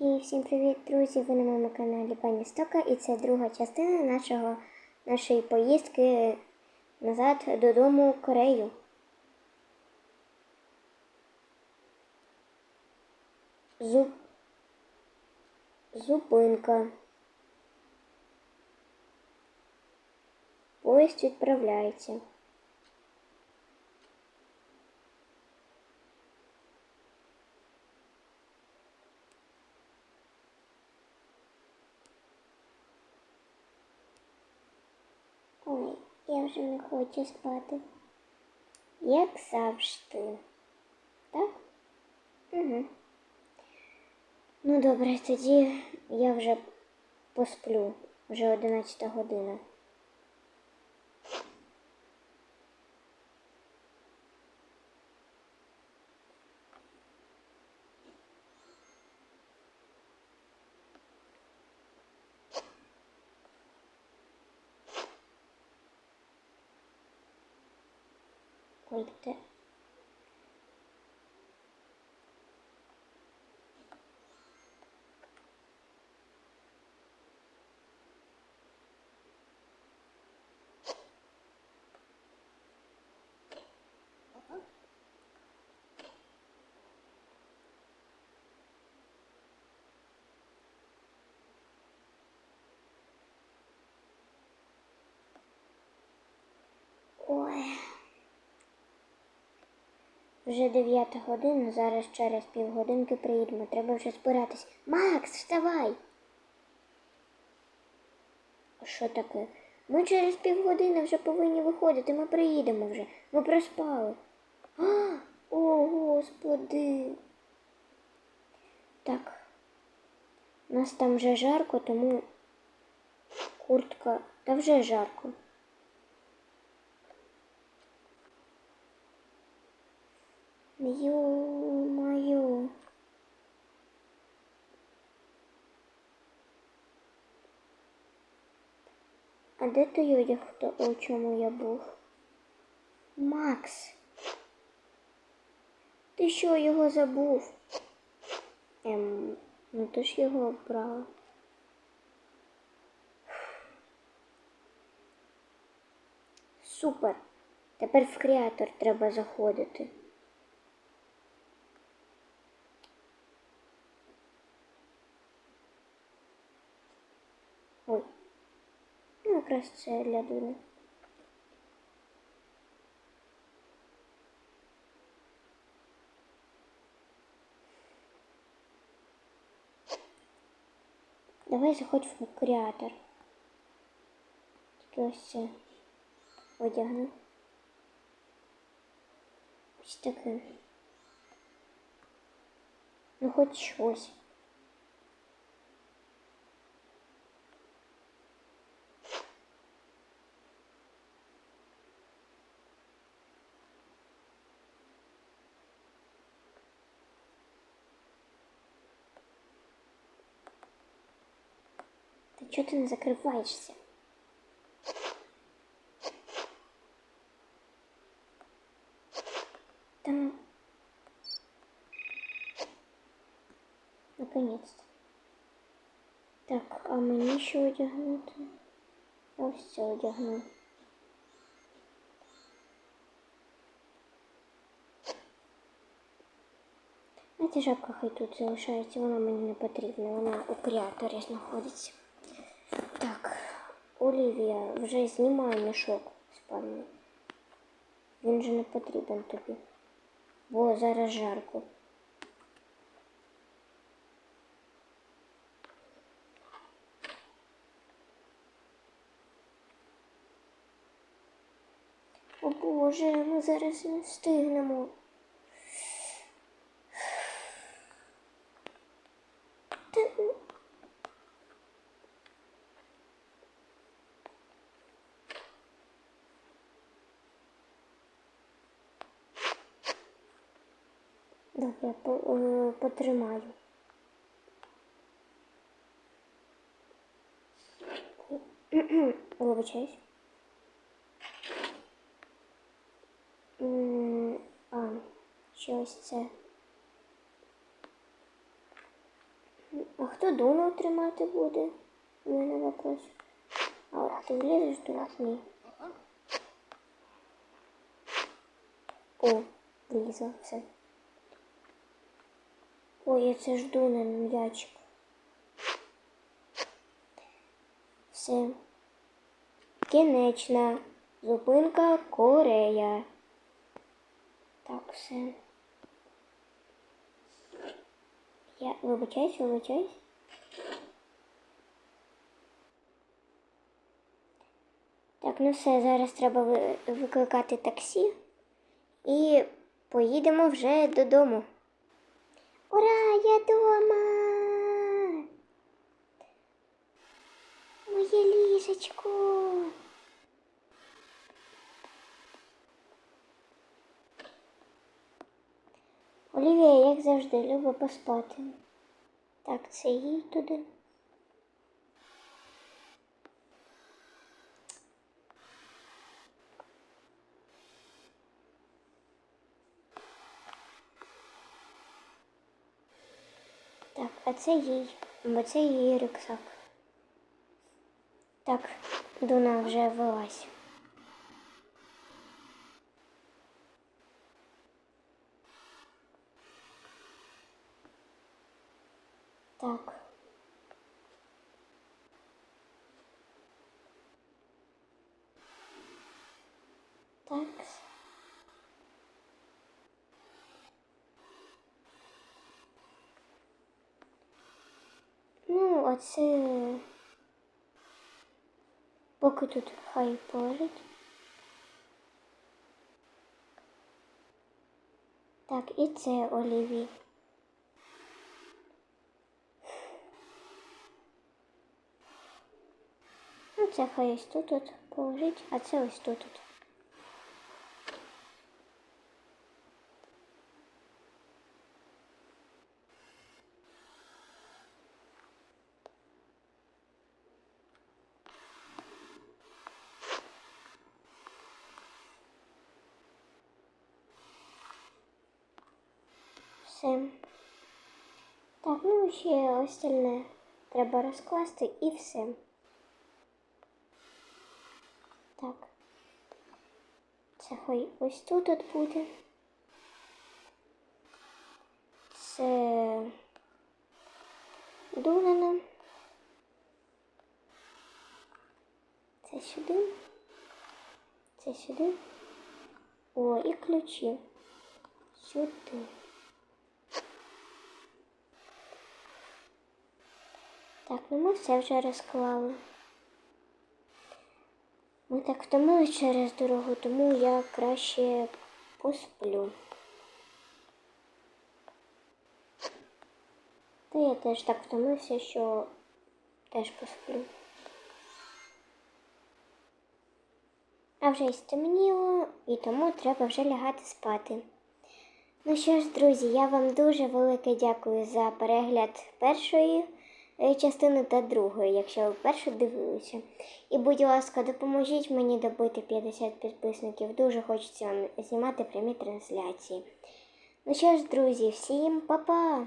І всім привіт, друзі! Ви на моєму каналі Пані Стока, і це друга частина нашого, нашої поїздки назад додому в Корею. Зуб... Зупинка. Поїзд відправляється. Ой, я вже не хочу спати. Як завжди. Так? Угу. Ну добре, тоді я вже посплю. Вже 11 година. Ой, де? Ой. Вже дев'ята година, зараз через півгодинки приїдемо. Треба вже збиратись. Макс, вставай! Що таке? Ми через півгодини вже повинні виходити, ми приїдемо вже. Ми проспали. А, о, господи. Так. У нас там вже жарко, тому куртка. Та вже жарко. Ё-моё. А де той одяг, хто у чому я був? Макс. Ти що його забув? Ем, ну ти ж його обрала. Супер. Тепер в креатор треба заходити. Ой. Ну, якраз це для дури. Давай заходь в креатор. Тільки ось це одягну. Ось таке. Ну хоч щось. Ты что ты не закрываешься? Там... Наконец-то. Так, а мені що одягнути? Ось це одягну. А ця жабка хай тут залишається, вона мені не потрібна, вона у креаторі знаходиться. Олівія, вже знімай мішок спальний. Він же не потрібен тобі. Бо зараз жарко. О Боже, ми зараз не встигнемо. Та... Добре, по, потримаю. Вибачаюсь. А, що ось це? А хто Дуну тримати буде? У мене вопрос. А ти влізеш до? Ні. О, влізла, все. Ой, я це ж Дуна м'ячик. Все. Кінечна. Зупинка Корея. Так, все. Я вибачаюсь, вибачаюсь. Так, ну все, зараз треба викликати таксі і поїдемо вже додому. Ура, я дома! Моє ліжечко. Олівія, як завжди, любить поспати. Так, це їй туди. Так, а це їй, бо це її рюкзак. Так, Дуна вже вилазь. Так. Ну, оце. Поки тут хай полежить. Так, і це Олівій. Ну, це хай ось тут от положить, а це ось тут от. Все. Так, ну ще остальне треба розкласти і все. Так. Це хай ось тут от буде. Це Дулина. Це сюди. Це сюди. О, і ключі. Сюди. Так, ну ми все вже розклали. Ми так втомились через дорогу, тому я краще посплю. Та я теж так втомився, що теж посплю. А вже й стемніло, і тому треба вже лягати спати. Ну що ж, друзі, я вам дуже велике дякую за перегляд першої частини та другої, якщо ви першу дивилися. І, будь ласка, допоможіть мені добити 50 підписників. Дуже хочеться вам знімати прямі трансляції. Ну що ж, друзі, всім па-па!